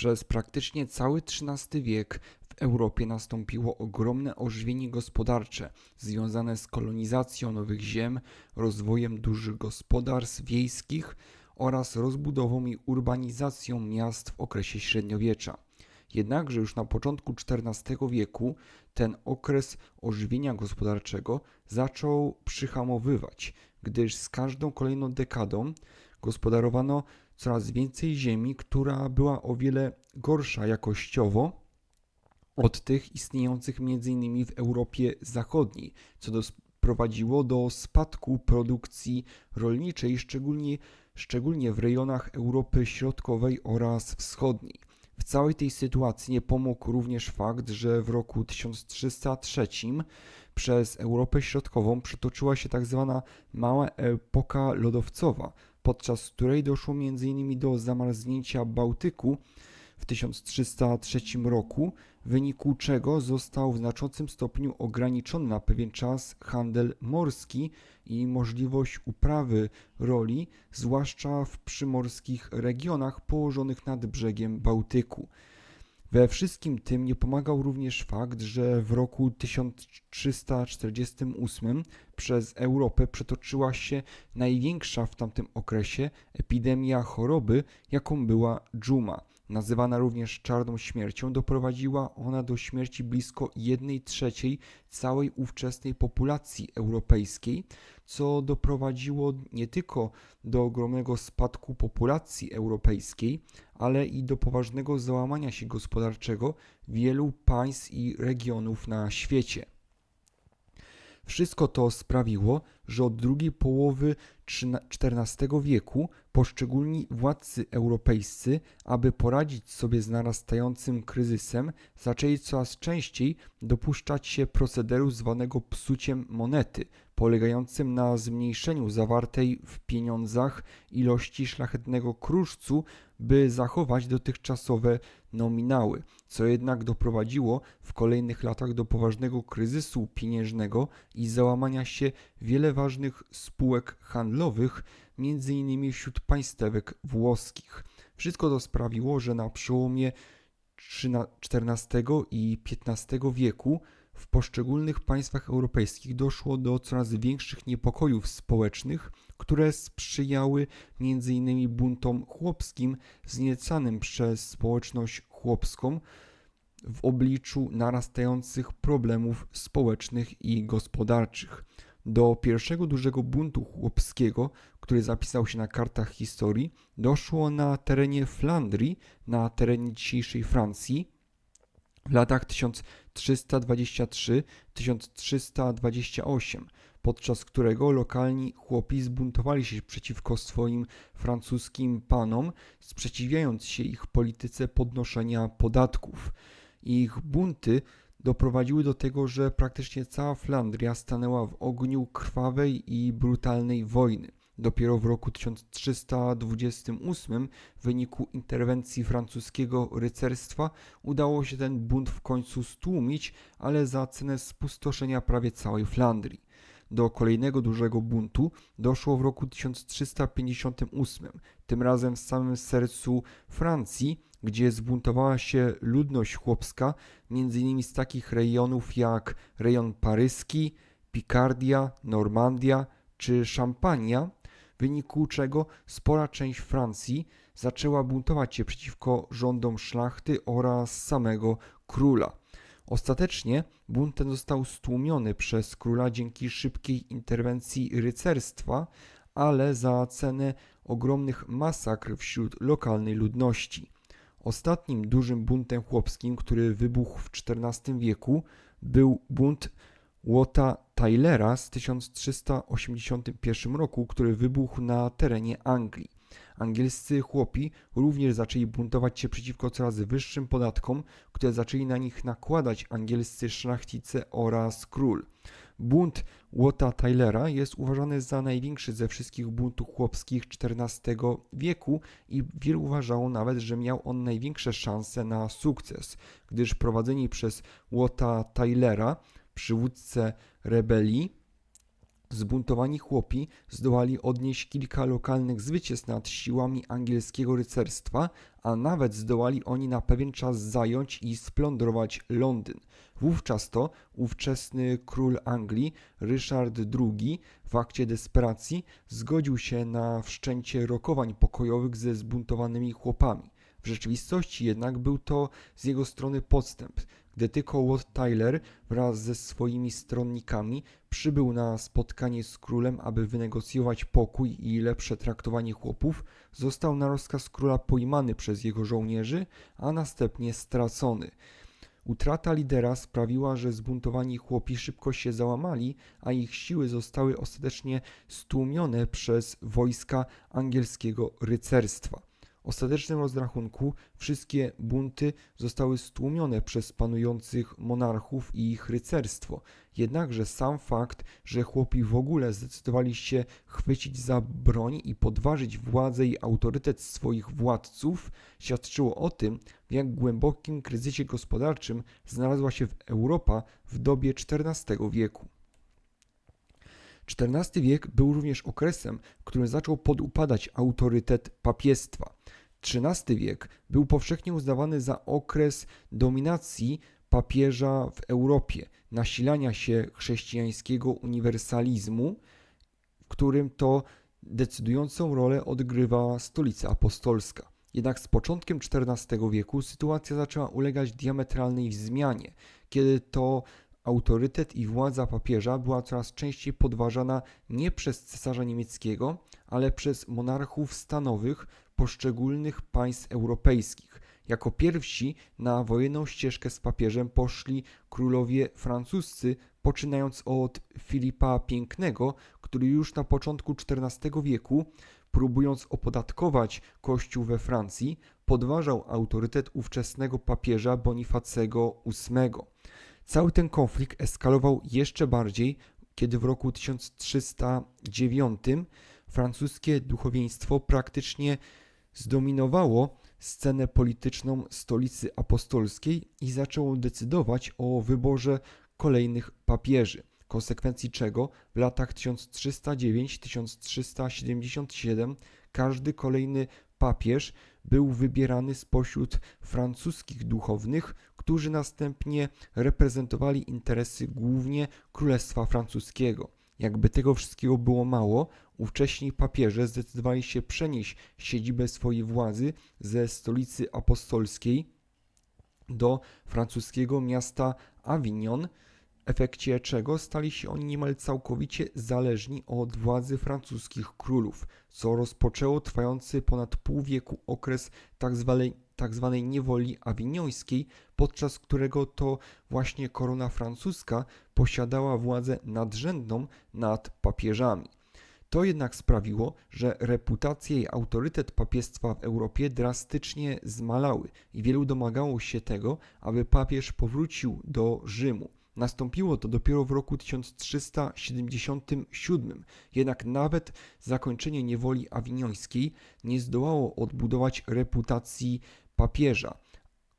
Przez praktycznie cały XIII wiek w Europie nastąpiło ogromne ożywienie gospodarcze związane z kolonizacją nowych ziem, rozwojem dużych gospodarstw wiejskich oraz rozbudową i urbanizacją miast w okresie średniowiecza. Jednakże już na początku XIV wieku ten okres ożywienia gospodarczego zaczął przyhamowywać, gdyż z każdą kolejną dekadą gospodarowano coraz więcej ziemi, która była o wiele gorsza jakościowo od tych istniejących m.in. w Europie Zachodniej, co doprowadziło do spadku produkcji rolniczej, szczególnie, szczególnie w rejonach Europy Środkowej oraz Wschodniej. W całej tej sytuacji nie pomógł również fakt, że w roku 1303 przez Europę Środkową przetoczyła się tak zwana mała epoka lodowcowa, podczas której doszło m.in. do zamarznięcia Bałtyku w 1303 roku, w wyniku czego został w znaczącym stopniu ograniczony na pewien czas handel morski i możliwość uprawy roli, zwłaszcza w przymorskich regionach położonych nad brzegiem Bałtyku. We wszystkim tym nie pomagał również fakt, że w roku 1348 przez Europę przetoczyła się największa w tamtym okresie epidemia choroby, jaką była dżuma. Nazywana również czarną śmiercią, doprowadziła ona do śmierci blisko 1 trzeciej całej ówczesnej populacji europejskiej, co doprowadziło nie tylko do ogromnego spadku populacji europejskiej, ale i do poważnego załamania się gospodarczego wielu państw i regionów na świecie. Wszystko to sprawiło, że od drugiej połowy XIV wieku poszczególni władcy europejscy, aby poradzić sobie z narastającym kryzysem, zaczęli coraz częściej dopuszczać się procederu zwanego psuciem monety, polegającym na zmniejszeniu zawartej w pieniądzach ilości szlachetnego kruszcu, by zachować dotychczasowe nominały, co jednak doprowadziło w kolejnych latach do poważnego kryzysu pieniężnego i załamania się wiele ważnych spółek handlowych, m.in. wśród państewek włoskich. Wszystko to sprawiło, że na przełomie XIV i XV wieku w poszczególnych państwach europejskich doszło do coraz większych niepokojów społecznych, które sprzyjały m.in. buntom chłopskim wzniecanym przez społeczność chłopską w obliczu narastających problemów społecznych i gospodarczych. Do pierwszego dużego buntu chłopskiego, który zapisał się na kartach historii, doszło na terenie Flandrii, na terenie dzisiejszej Francji, w latach 1323-1328, podczas którego lokalni chłopi zbuntowali się przeciwko swoim francuskim panom, sprzeciwiając się ich polityce podnoszenia podatków. Ich bunty doprowadziły do tego, że praktycznie cała Flandria stanęła w ogniu krwawej i brutalnej wojny. Dopiero w roku 1328 w wyniku interwencji francuskiego rycerstwa udało się ten bunt w końcu stłumić, ale za cenę spustoszenia prawie całej Flandrii. Do kolejnego dużego buntu doszło w roku 1358, tym razem w samym sercu Francji, gdzie zbuntowała się ludność chłopska, m.in. z takich rejonów jak rejon paryski, Picardia, Normandia czy Szampania, w wyniku czego spora część Francji zaczęła buntować się przeciwko rządom szlachty oraz samego króla. Ostatecznie bunt ten został stłumiony przez króla dzięki szybkiej interwencji rycerstwa, ale za cenę ogromnych masakr wśród lokalnej ludności. Ostatnim dużym buntem chłopskim, który wybuchł w XIV wieku, był bunt Łota Tylera z 1381 roku, który wybuchł na terenie Anglii. Angielscy chłopi również zaczęli buntować się przeciwko coraz wyższym podatkom, które zaczęli na nich nakładać angielscy szlachcice oraz król. Bunt Łota Tylera jest uważany za największy ze wszystkich buntów chłopskich XIV wieku i wielu uważało nawet, że miał on największe szanse na sukces, gdyż prowadzeni przez Łota Tylera, przywódcę rebelii, Zbuntowani chłopi zdołali odnieść kilka lokalnych zwycięstw nad siłami angielskiego rycerstwa, a nawet zdołali oni na pewien czas zająć i splądrować Londyn. Wówczas to ówczesny król Anglii, Ryszard II, w akcie desperacji zgodził się na wszczęcie rokowań pokojowych ze zbuntowanymi chłopami. W rzeczywistości jednak był to z jego strony podstęp, gdy tylko Wat Tyler wraz ze swoimi stronnikami przybył na spotkanie z królem, aby wynegocjować pokój i lepsze traktowanie chłopów, został na rozkaz króla pojmany przez jego żołnierzy, a następnie stracony. Utrata lidera sprawiła, że zbuntowani chłopi szybko się załamali, a ich siły zostały ostatecznie stłumione przez wojska angielskiego rycerstwa. Ostatecznym rozrachunku wszystkie bunty zostały stłumione przez panujących monarchów i ich rycerstwo. Jednakże sam fakt, że chłopi w ogóle zdecydowali się chwycić za broń i podważyć władzę i autorytet swoich władców, świadczyło o tym, w jak głębokim kryzysie gospodarczym znalazła się Europa w dobie XIV wieku. XIV wiek był również okresem, w którym zaczął podupadać autorytet papiestwa. XIII wiek był powszechnie uznawany za okres dominacji papieża w Europie, nasilania się chrześcijańskiego uniwersalizmu, w którym to decydującą rolę odgrywa stolica apostolska. Jednak z początkiem XIV wieku sytuacja zaczęła ulegać diametralnej zmianie, kiedy to autorytet i władza papieża była coraz częściej podważana nie przez cesarza niemieckiego, ale przez monarchów stanowych poszczególnych państw europejskich. Jako pierwsi na wojenną ścieżkę z papieżem poszli królowie francuscy, poczynając od Filipa Pięknego, który już na początku XIV wieku, próbując opodatkować Kościół we Francji, podważał autorytet ówczesnego papieża Bonifacego VIII. Cały ten konflikt eskalował jeszcze bardziej, kiedy w roku 1309 francuskie duchowieństwo praktycznie zdominowało scenę polityczną stolicy apostolskiej i zaczęło decydować o wyborze kolejnych papieży. Konsekwencji czego w latach 1309-1377 każdy kolejny papież był wybierany spośród francuskich duchownych, którzy następnie reprezentowali interesy głównie Królestwa Francuskiego. Jakby tego wszystkiego było mało, ówcześni papieże zdecydowali się przenieść siedzibę swojej władzy ze stolicy apostolskiej do francuskiego miasta Avignon, w efekcie czego stali się oni niemal całkowicie zależni od władzy francuskich królów, co rozpoczęło trwający ponad pół wieku okres tzw. tzw. niewoli awiniońskiej, podczas którego to właśnie korona francuska posiadała władzę nadrzędną nad papieżami. To jednak sprawiło, że reputacja i autorytet papiestwa w Europie drastycznie zmalały i wielu domagało się tego, aby papież powrócił do Rzymu. Nastąpiło to dopiero w roku 1377, jednak nawet zakończenie niewoli awiniońskiej nie zdołało odbudować reputacji papieża,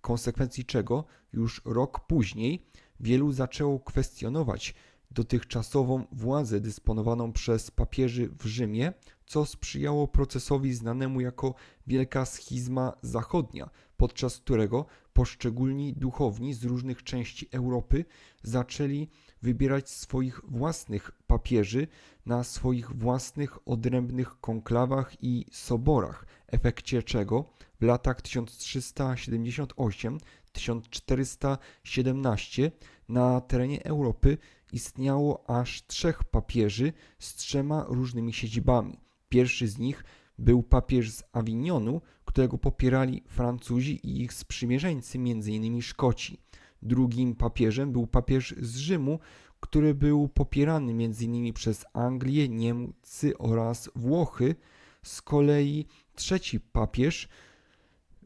konsekwencji czego już rok później wielu zaczęło kwestionować dotychczasową władzę dysponowaną przez papieży w Rzymie, co sprzyjało procesowi znanemu jako Wielka Schizma Zachodnia, podczas którego poszczególni duchowni z różnych części Europy zaczęli wybierać swoich własnych papieży na swoich własnych odrębnych konklawach i soborach, efekcie czego w latach 1378-1417 na terenie Europy istniało aż trzech papieży z trzema różnymi siedzibami. Pierwszy z nich był papież z Avignonu, którego popierali Francuzi i ich sprzymierzeńcy, m.in. Szkoci. Drugim papieżem był papież z Rzymu, który był popierany m.in. przez Anglię, Niemcy oraz Włochy. Z kolei trzeci papież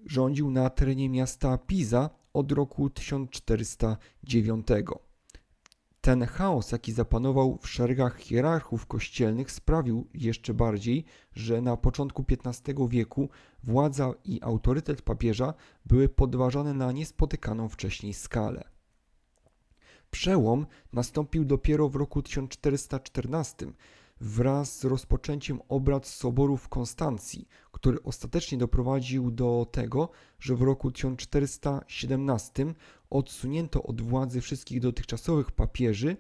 rządził na terenie miasta Pisa od roku 1409. Ten chaos, jaki zapanował w szeregach hierarchów kościelnych, sprawił jeszcze bardziej, że na początku XV wieku władza i autorytet papieża były podważane na niespotykaną wcześniej skalę. Przełom nastąpił dopiero w roku 1414 wraz z rozpoczęciem obrad Soboru w Konstancji, który ostatecznie doprowadził do tego, że w roku 1417 odsunięto od władzy wszystkich dotychczasowych papieży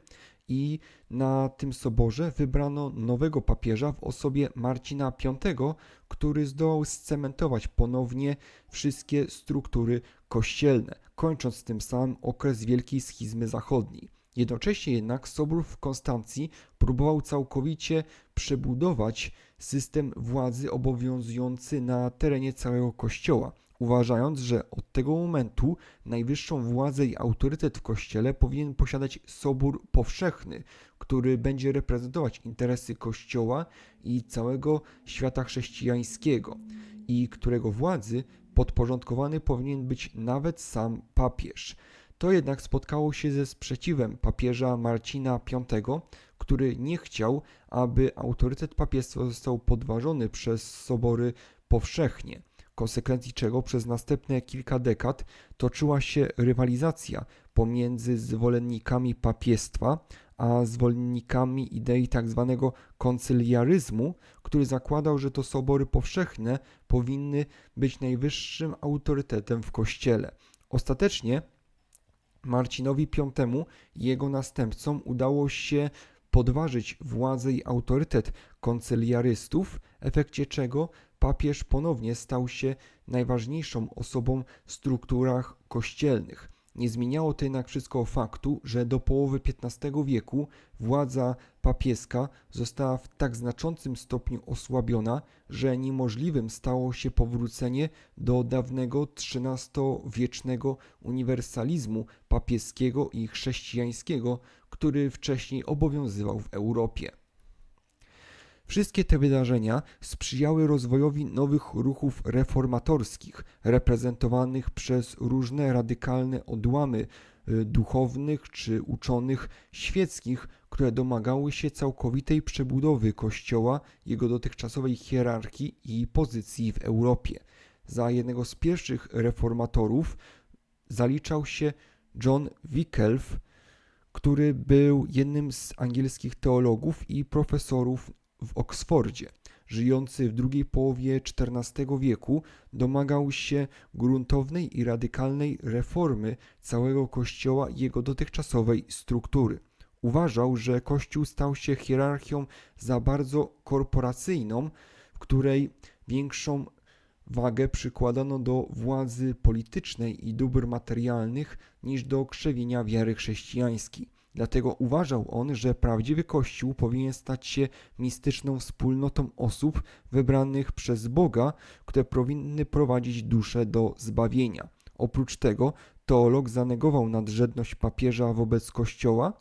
i na tym soborze wybrano nowego papieża w osobie Marcina V, który zdołał scementować ponownie wszystkie struktury kościelne, kończąc tym samym okres Wielkiej Schizmy Zachodniej. Jednocześnie jednak Sobór w Konstancji próbował całkowicie przebudować system władzy obowiązujący na terenie całego Kościoła, uważając, że od tego momentu najwyższą władzę i autorytet w Kościele powinien posiadać Sobór Powszechny, który będzie reprezentować interesy Kościoła i całego świata chrześcijańskiego i którego władzy podporządkowany powinien być nawet sam papież. To jednak spotkało się ze sprzeciwem papieża Marcina V, który nie chciał, aby autorytet papiestwa został podważony przez sobory powszechnie, konsekwencji czego przez następne kilka dekad toczyła się rywalizacja pomiędzy zwolennikami papiestwa a zwolennikami idei tzw. Tak koncyliaryzmu, który zakładał, że to sobory powszechne powinny być najwyższym autorytetem w Kościele. Ostatecznie Marcinowi V i jego następcom udało się podważyć władzę i autorytet koncyliarystów, w efekcie czego papież ponownie stał się najważniejszą osobą w strukturach kościelnych. Nie zmieniało to jednak wszystko faktu, że do połowy XV wieku władza papieska została w tak znaczącym stopniu osłabiona, że niemożliwym stało się powrócenie do dawnego XIII-wiecznego uniwersalizmu papieskiego i chrześcijańskiego, który wcześniej obowiązywał w Europie. Wszystkie te wydarzenia sprzyjały rozwojowi nowych ruchów reformatorskich, reprezentowanych przez różne radykalne odłamy y, duchownych czy uczonych świeckich, które domagały się całkowitej przebudowy Kościoła, jego dotychczasowej hierarchii i pozycji w Europie. Za jednego z pierwszych reformatorów zaliczał się John Wycliffe, który był jednym z angielskich teologów i profesorów w Oksfordzie, żyjący w drugiej połowie XIV wieku, domagał się gruntownej i radykalnej reformy całego Kościoła i jego dotychczasowej struktury. Uważał, że Kościół stał się hierarchią za bardzo korporacyjną, w której większą wagę przykładano do władzy politycznej i dóbr materialnych niż do krzewienia wiary chrześcijańskiej. Dlatego uważał on, że prawdziwy Kościół powinien stać się mistyczną wspólnotą osób wybranych przez Boga, które powinny prowadzić duszę do zbawienia. Oprócz tego teolog zanegował nadrzędność papieża wobec Kościoła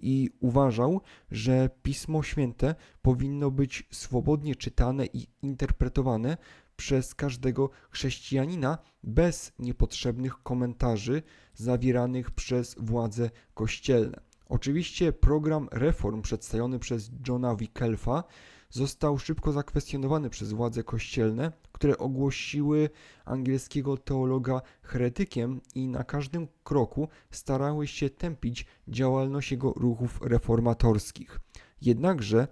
i uważał, że Pismo Święte powinno być swobodnie czytane i interpretowane przez każdego chrześcijanina bez niepotrzebnych komentarzy zawieranych przez władze kościelne. Oczywiście program reform przedstawiony przez Johna Wycliffa został szybko zakwestionowany przez władze kościelne, które ogłosiły angielskiego teologa heretykiem i na każdym kroku starały się tępić działalność jego ruchów reformatorskich. Jednakże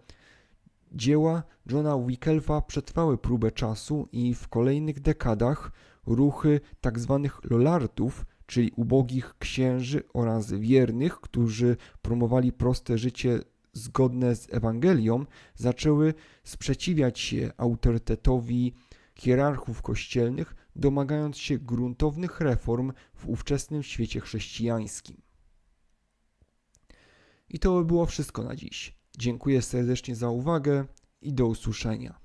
dzieła Johna Wycliffa przetrwały próbę czasu i w kolejnych dekadach ruchy tzw. Tak Lollardów czyli ubogich księży oraz wiernych, którzy promowali proste życie zgodne z Ewangelią, zaczęły sprzeciwiać się autorytetowi hierarchów kościelnych, domagając się gruntownych reform w ówczesnym świecie chrześcijańskim. I to by było wszystko na dziś. Dziękuję serdecznie za uwagę i do usłyszenia.